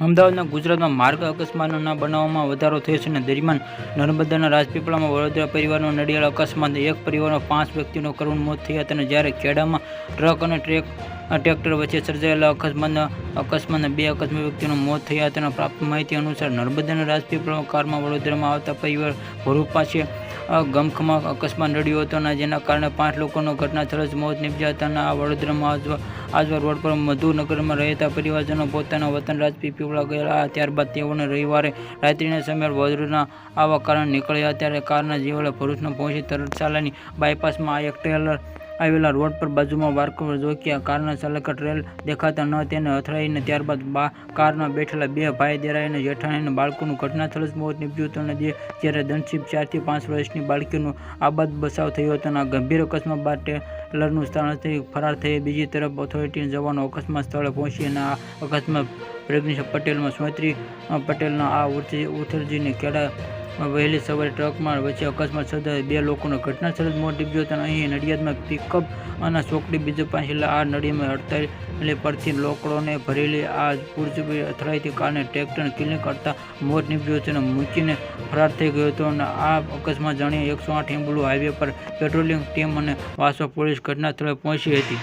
અમદાવાદના ગુજરાતમાં માર્ગ અકસ્માતના બનાવોમાં વધારો થયો છે અને દરમિયાન નર્મદાના રાજપીપળામાં વડોદરા પરિવારનો નડિયાળ અકસ્માત, એક પરિવારમાં પાંચ વ્યક્તિનો કરુણ મોત થયા હતા અને જ્યારે ખેડામાં ટ્રક અને ટ્રેક, ટ્રેક્ટર વચ્ચે સર્જાયેલા અકસ્માતના અકસ્માતના બે અકસ્માત વ્યક્તિનું મોત થયા હતા. પ્રાપ્ત માહિતી અનુસાર નર્મદાના રાજપીપળામાં કારમાં વડોદરામાં આવતા પરિવાર ભરૂચ પાસે ગમખમાં અકસ્માત નડ્યો હતો અને જેના કારણે પાંચ લોકોનો ઘટના સ્થળે જ મોત નીપજ્યા હતા અને આ વડોદરામાં આજવા રોડ પર મધુનગરમાં રહેતા પરિવારજનો પોતાના વતન રાજપી પીવડા ગયેલા ત્યારબાદ તેઓને રવિવારે રાત્રિના સમયે વડોદરાના આવા કારણે નીકળ્યા ત્યારે કારના જીવડે ભરૂચમાં પહોંચી તરત ચાલાની બાયપાસમાં એક ટ્રેલર આવેલા રોડ પર બાજુમાં વારકર જોક્યા કારના ચાલકે ટ્રેલ દેખાતા ન તેને અથડાઈને ત્યારબાદ બા કારમાં બેઠેલા બે ભાઈ દેરાઈને જેઠાણીને બાળકોનું ઘટના સ્થળે જ મોત નીપજ્યું હતું અને જ્યારે દનશીપ ચારથી પાંચ વર્ષની બાળકીનું આબાદ બચાવ થયો હતો અને આ ગંભીર અકસ્માત બાદ ટેલરનું થઈ ફરાર થઈ બીજી તરફ ઓથોરિટીના જવાનો અકસ્માત સ્થળે પહોંચી અને આ અકસ્માત પ્રજ્ઞેશ પટેલમાં સોત્રી પટેલના આ ઉથરજીને ખેડા વહેલી સવારે ટ્રકમાં વચ્ચે અકસ્માત સર્જાઈ બે લોકોનો ઘટના સ્થળે મોત નીપજ્યો હતો અહીં નડિયાદમાં પિકઅપ અને ચોકડી બીજું પાછળ આ નડીમાં અડતાલીસ પરથી લોકોને ભરેલી આ પૂરજબી અથડાઈથી કારણે ટ્રેક્ટર ક્લિનિક કરતા મોત નીપજ્યું હતું અને મૂકીને ફરાર થઈ ગયો હતો. અને આ અકસ્માત જાણીએ એકસો આઠ એમ્બ્યુલન્સ હાઈવે પર પેટ્રોલિંગ ટીમ અને વાસો પોલીસ ઘટના સ્થળે પહોંચી હતી.